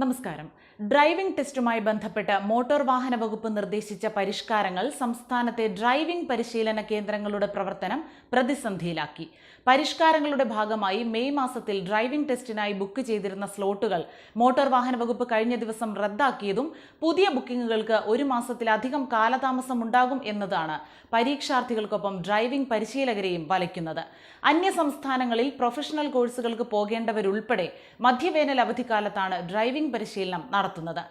നമസ്കാരം. ഡ്രൈവിംഗ് ടെസ്റ്റുമായി ബന്ധപ്പെട്ട് മോട്ടോർ വാഹന വകുപ്പ് നിർദ്ദേശിച്ച പരിഷ്കാരങ്ങൾ സംസ്ഥാനത്തെ ഡ്രൈവിംഗ് പരിശീലന കേന്ദ്രങ്ങളുടെ പ്രവർത്തനം പ്രതിസന്ധിയിലാക്കി. പരിഷ്കാരങ്ങളുടെ ഭാഗമായി മെയ് മാസത്തിൽ ഡ്രൈവിംഗ് ടെസ്റ്റിനായി ബുക്ക് ചെയ്തിരുന്ന സ്ലോട്ടുകൾ മോട്ടോർ വാഹന വകുപ്പ് കഴിഞ്ഞ ദിവസം റദ്ദാക്കിയതും പുതിയ ബുക്കിംഗുകൾക്ക് ഒരു മാസത്തിലധികം കാലതാമസം ഉണ്ടാകും എന്നതാണ് പരീക്ഷാർത്ഥികൾക്കൊപ്പം ഡ്രൈവിംഗ് പരിശീലകരെയും വലയ്ക്കുന്നത്. അന്യ സംസ്ഥാനങ്ങളിൽ പ്രൊഫഷണൽ കോഴ്സുകൾക്ക് പോകേണ്ടവരുൾപ്പെടെ മധ്യവേനൽ അവധിക്കാലത്താണ് ഡ്രൈവിംഗ് പരിശീലനം നടത്തുന്നത്.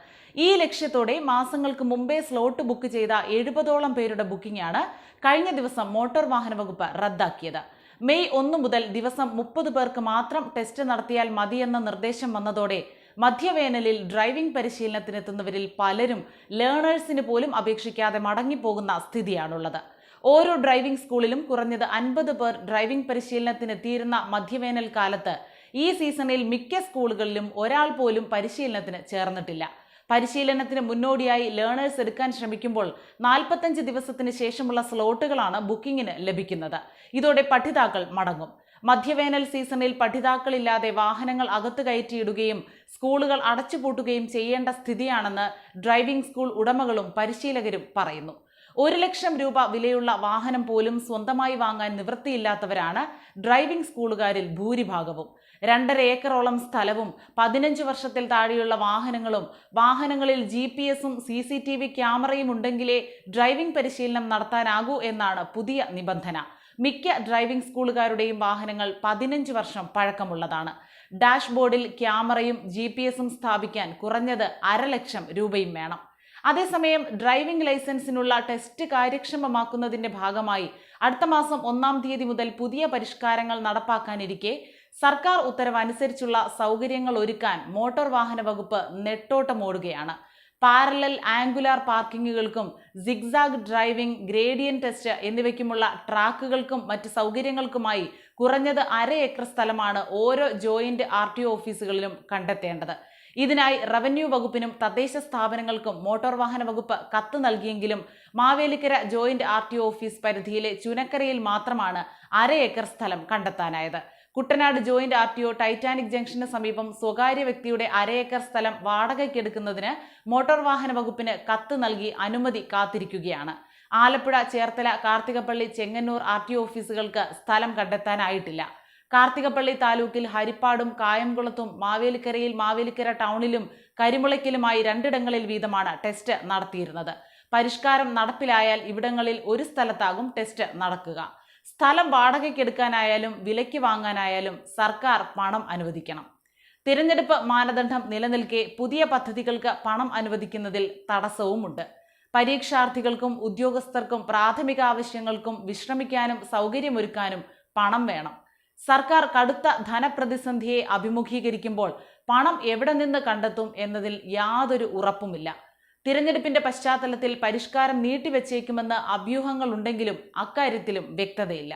ഈ ലക്ഷ്യത്തോടെ മാസങ്ങൾക്ക് മുമ്പേ സ്ലോട്ട് ബുക്ക് ചെയ്ത എഴുപതോളം പേരുടെ ബുക്കിംഗാണ് കഴിഞ്ഞ ദിവസം മോട്ടോർ വാഹന വകുപ്പ് റദ്ദാക്കിയത്. മെയ് ഒന്ന് മുതൽ ദിവസം മുപ്പത് പേർക്ക് മാത്രം ടെസ്റ്റ് നടത്തിയാൽ മതിയെന്ന നിർദ്ദേശം വന്നതോടെ മധ്യവേനലിൽ ഡ്രൈവിംഗ് പരിശീലനത്തിനെത്തുന്നവരിൽ പലരും ലേണേഴ്സിന് പോലും അപേക്ഷിക്കാതെ മടങ്ങിപ്പോകുന്ന സ്ഥിതിയാണുള്ളത്. ഓരോ ഡ്രൈവിംഗ് സ്കൂളിലും കുറഞ്ഞത് അൻപത് പേർ ഡ്രൈവിംഗ് പരിശീലനത്തിനെത്തിയിരുന്ന മധ്യവേനൽ കാലത്ത് ഈ സീസണിൽ മിക്ക സ്കൂളുകളിലും ഒരാൾ പോലും പരിശീലനത്തിന് ചേർന്നിട്ടില്ല. പരിശീലനത്തിന് മുന്നോടിയായി ലേണേഴ്സ് എടുക്കാൻ ശ്രമിക്കുമ്പോൾ നാൽപ്പത്തഞ്ച് ദിവസത്തിന് ശേഷമുള്ള സ്ലോട്ടുകളാണ് ബുക്കിംഗിന് ലഭിക്കുന്നത്. ഇതോടെ പഠിതാക്കൾ മടങ്ങും. മധ്യവേനൽ സീസണിൽ പഠിതാക്കളില്ലാതെ വാഹനങ്ങൾ അകത്ത് കയറ്റിയിടുകയും സ്കൂളുകൾ അടച്ചുപൂട്ടുകയും ചെയ്യേണ്ട സ്ഥിതിയാണെന്ന് ഡ്രൈവിംഗ് സ്കൂൾ ഉടമകളും പരിശീലകരും പറയുന്നു. ഒരു ലക്ഷം രൂപ വിലയുള്ള വാഹനം പോലും സ്വന്തമായി വാങ്ങാൻ നിവൃത്തിയില്ലാത്തവരാണ് ഡ്രൈവിംഗ് സ്കൂളുകാരിൽ ഭൂരിഭാഗവും. രണ്ടര ഏക്കറോളം സ്ഥലവും പതിനഞ്ച് വർഷത്തിൽ താഴെയുള്ള വാഹനങ്ങളും വാഹനങ്ങളിൽ ജി പി എസും സി സി ടി വി ക്യാമറയും ഉണ്ടെങ്കിലേ ഡ്രൈവിംഗ് പരിശീലനം നടത്താനാകൂ എന്നാണ് പുതിയ നിബന്ധന. മിക്ക ഡ്രൈവിംഗ് സ്കൂളുകാരുടെയും വാഹനങ്ങൾ പതിനഞ്ച് വർഷം പഴക്കമുള്ളതാണ്. ഡാഷ്ബോർഡിൽ ക്യാമറയും ജി പി എസും സ്ഥാപിക്കാൻ കുറഞ്ഞത് അരലക്ഷം രൂപയും വേണം. അതേസമയം ഡ്രൈവിംഗ് ലൈസൻസിനുള്ള ടെസ്റ്റ് കാര്യക്ഷമമാക്കുന്നതിന്റെ ഭാഗമായി അടുത്ത മാസം ഒന്നാം തീയതി മുതൽ പുതിയ പരിഷ്കാരങ്ങൾ നടപ്പാക്കാനിരിക്കെ സർക്കാർ ഉത്തരവ് അനുസരിച്ചുള്ള സൗകര്യങ്ങൾ ഒരുക്കാൻ മോട്ടോർ വാഹന വകുപ്പ് നെട്ടോട്ടമോടുകയാണ് പാരലൽ ആംഗുലാർ പാർക്കിങ്ങുകൾക്കും സിഗ്സാഗ് ഡ്രൈവിംഗ് ഗ്രേഡിയൻ ടെസ്റ്റ് എന്നിവയ്ക്കുമുള്ള ട്രാക്കുകൾക്കും മറ്റ് സൗകര്യങ്ങൾക്കുമായി കുറഞ്ഞത് അര ഏക്കർ സ്ഥലമാണ് ഓരോ ജോയിന്റ് ആർ ഓഫീസുകളിലും കണ്ടെത്തേണ്ടത്. ഇതിനായി റവന്യൂ വകുപ്പിനും തദ്ദേശ സ്ഥാപനങ്ങൾക്കും മോട്ടോർ വാഹന വകുപ്പ് കത്ത് നൽകിയെങ്കിലും Mavelikkara joint R T office പരിധിയിലെ ചുനക്കരയിൽ മാത്രമാണ് അര ഏക്കർ സ്ഥലം കണ്ടെത്താനായത്. Kuttanad joint R T O Titanic junction സമീപം സ്വകാര്യ വ്യക്തിയുടെ അര ഏക്കർ സ്ഥലം വാടകയ്ക്കെടുക്കുന്നതിന് മോട്ടോർ വാഹന വകുപ്പിന് കത്ത് നൽകി അനുമതി കാത്തിരിക്കുകയാണ്. ആലപ്പുഴ ചേർത്തല കാർത്തികപ്പള്ളി ചെങ്ങന്നൂർ ആർ ടി ഓഫീസുകൾക്ക് സ്ഥലം കണ്ടെത്താനായിട്ടില്ല. കാർത്തികപ്പള്ളി താലൂക്കിൽ ഹരിപ്പാടും കായംകുളത്തും മാവേലിക്കരയിൽ മാവേലിക്കര ടൗണിലും കരിമുളയ്ക്കലുമായി രണ്ടിടങ്ങളിൽ വീതമാണ് ടെസ്റ്റ് നടത്തിയിരുന്നത്. പരിഷ്കാരം നടപ്പിലായാൽ ഇവിടങ്ങളിൽ ഒരു സ്ഥലത്താകും ടെസ്റ്റ് നടക്കുക. സ്ഥലം വാടകയ്ക്കെടുക്കാനായാലും വിലയ്ക്ക് വാങ്ങാനായാലും സർക്കാർ പണം അനുവദിക്കണം. തിരഞ്ഞെടുപ്പ് മാനദണ്ഡം നിലനിൽക്കെ പുതിയ പദ്ധതികൾക്ക് പണം അനുവദിക്കുന്നതിൽ തടസ്സവുമുണ്ട്. പരീക്ഷാർത്ഥികൾക്കും ഉദ്യോഗസ്ഥർക്കും പ്രാഥമിക ആവശ്യങ്ങൾക്കും വിശ്രമിക്കാനും സൗകര്യമൊരുക്കാനും പണം വേണം. സർക്കാർ കടുത്ത ധനപ്രതിസന്ധിയെ അഭിമുഖീകരിക്കുമ്പോൾ പണം എവിടെ നിന്ന് കണ്ടെത്തും എന്നതിൽ യാതൊരു ഉറപ്പുമില്ല. തിരഞ്ഞെടുപ്പിന്റെ പശ്ചാത്തലത്തിൽ പരിഷ്കാരം നീട്ടിവെച്ചേക്കുമെന്ന് അഭ്യൂഹങ്ങളുണ്ടെങ്കിലും അക്കാര്യത്തിലും വ്യക്തതയില്ല.